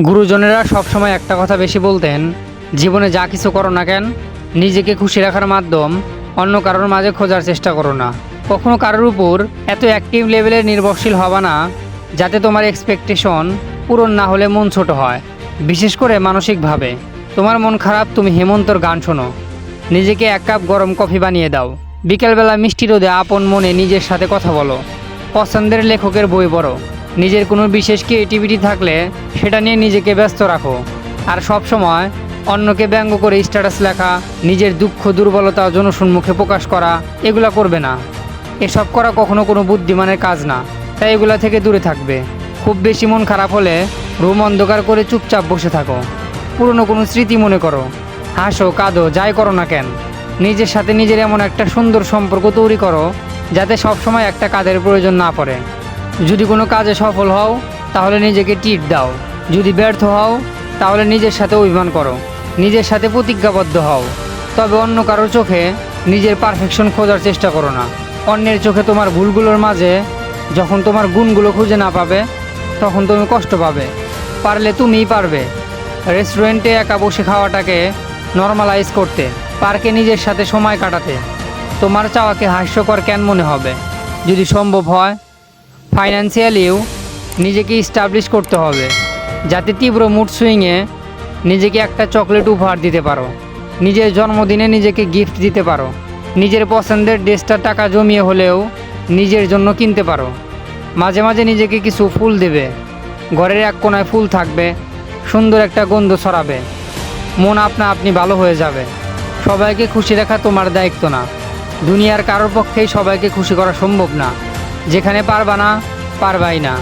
গুরুজনেরা সবসময় একটা কথা বেশি বলতেন, জীবনে যা কিছু করো না কেন, নিজেকে খুশি রাখার মাধ্যম অন্য কারোর মাঝে খোঁজার চেষ্টা করো না। কখনো কারোর উপর এত অ্যাক্টিভ লেভেলে নির্ভরশীল হবা না, যাতে তোমার এক্সপেকটেশন পূরণ না হলে মন ছোট হয়। বিশেষ করে মানসিকভাবে। তোমার মন খারাপ, তুমি হেমন্তর গান শোনো। নিজেকে এক কাপ গরম কফি বানিয়ে দাও। বিকেলবেলা মিষ্টি রোদে আপন মনে নিজের সাথে কথা বলো। পছন্দের লেখকের বই পড়ো। নিজের কোনো বিশেষ ক্রিয়েটিভিটি থাকলে সেটা নিয়ে নিজেকে ব্যস্ত রাখো। আর সব সময় অন্যকে ব্যঙ্গ করে স্ট্যাটাস লেখা, নিজের দুঃখ, দুর্বলতা, জনসম্মুখে প্রকাশ করা, এগুলা করবে না। এসব করা কখনো কোনো বুদ্ধিমানের কাজ না, তাই এগুলা থেকে দূরে থাকবে। খুব বেশি মন খারাপ হলে রুম অন্ধকার করে চুপচাপ বসে থাকো। পুরনো কোনো স্মৃতি মনে করো। হাসো, কাঁদো, যাই করো না কেন। নিজের সাথে নিজের এমন একটা সুন্দর সম্পর্ক তৈরি করো, যাতে সবসময় একটা কাজের প্রয়োজন না পড়ে। যদি কোনো কাজে সফল হও, তাহলে নিজেকে টিট দাও। যদি ব্যর্থ হও, তাহলে নিজের সাথে অভিমান করো। নিজের সাথে প্রতিজ্ঞাবদ্ধ হও। তবে অন্য কারোর চোখে নিজের পারফেকশন খোঁজার চেষ্টা করো না। অন্যের চোখে তোমার ভুলগুলোর মাঝে যখন তোমার গুণগুলো খুঁজে না পাবে, তখন তুমি কষ্ট পাবে। পারলে তুমিই পারবে। রেস্টুরেন্টে একা বসে খাওয়াটাকে নর্মালাইজ করতে, পার্কে নিজের সাথে সময় কাটাতে। তোমার চাওয়াকে হাস্যকর কেন মনে হবে? যদি সম্ভব হয় ফাইন্যান্সিয়ালিও নিজেকে স্টাবলিশ করতে হবে। যাতে তীব্র মুড সুইংয়ে নিজেকে একটা চকলেট উপহার দিতে পারো। নিজের জন্মদিনে নিজেকে গিফট দিতে পারো। নিজের পছন্দের ড্রেসটা টাকা জমিয়ে হলেও নিজের জন্য কিনতে পারো। মাঝে মাঝে নিজেকে কিছু ফুল দেবে। ঘরের এক কোনায় ফুল থাকবে। সুন্দর একটা গন্ধ ছড়াবে। মন আপনা আপনি ভালো হয়ে যাবে। সবাইকে খুশি রাখা তোমার দায়িত্ব না। দুনিয়ার কারোর পক্ষেই সবাইকে খুশি করা সম্ভব না। যেখানে পারবা না, পারবাই না।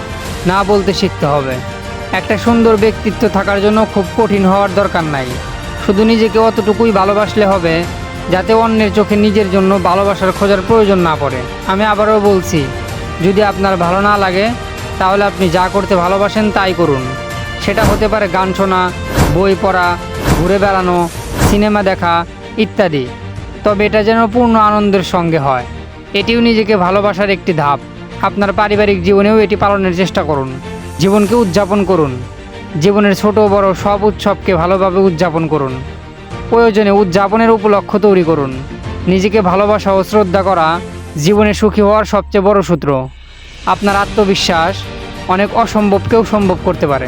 না বলতে শিখতে হবে। একটা সুন্দর ব্যক্তিত্ব থাকার জন্য খুব কঠিন হওয়ার দরকার নাই। শুধু নিজেকে অতটুকুই ভালোবাসলে হবে, যাতে অন্যের চোখে নিজের জন্য ভালোবাসার খোঁজার প্রয়োজন না পড়ে। আমি আবারও বলছি, যদি আপনার ভালো না লাগে, তাহলে আপনি যা করতে ভালোবাসেন তাই করুন। সেটা হতে পারে গান শোনা, বই পড়া, ঘুরে বেড়ানো, সিনেমা দেখা ইত্যাদি। তবে এটা যেন পূর্ণ আনন্দের সঙ্গে হয়। এটিও নিজেকে ভালোবাসার একটি ধাপ। আপনার পারিবারিক জীবনেও এটি পালনের চেষ্টা করুন। জীবনকে উদযাপন করুন। জীবনের ছোট বড় সব উৎসবকে ভালোভাবে উদযাপন করুন। প্রয়োজনে উদযাপনের উপলক্ষ তৈরি করুন। নিজেকে ভালোবাসা ও শ্রদ্ধা করা জীবনে সুখী হওয়ার সবচেয়ে বড় সূত্র। আপনার আত্মবিশ্বাস অনেক অসম্ভবকেও সম্ভব করতে পারে।